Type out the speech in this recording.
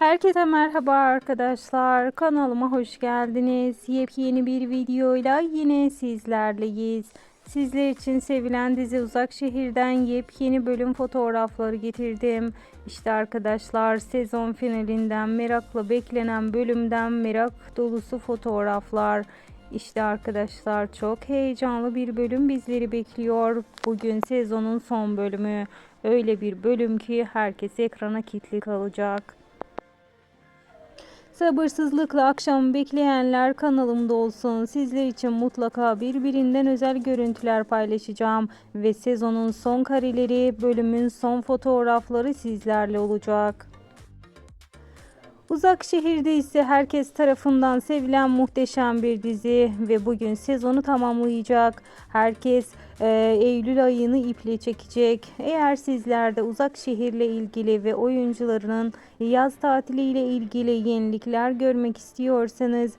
Herkese merhaba arkadaşlar. Kanalıma hoş geldiniz. Yepyeni bir videoyla yine sizlerleyiz. Sizler için sevilen dizi Uzak Şehir'den yepyeni bölüm fotoğrafları getirdim. İşte arkadaşlar sezon finalinden merakla beklenen bölümden merak dolusu fotoğraflar. İşte arkadaşlar çok heyecanlı bir bölüm bizleri bekliyor. Bugün sezonun son bölümü. Öyle bir bölüm ki herkes ekrana kilitli kalacak. Sabırsızlıkla akşam bekleyenler kanalımda olsun. Sizler için mutlaka birbirinden özel görüntüler paylaşacağım. Ve sezonun son kareleri, bölümün son fotoğrafları sizlerle olacak. Uzak şehirde ise herkes tarafından sevilen muhteşem bir dizi ve bugün sezonu tamamlayacak. Herkes e, Eylül ayını iple çekecek. Eğer sizler de uzak şehirle ilgili ve oyuncularının yaz tatiliyle ilgili yenilikler görmek istiyorsanız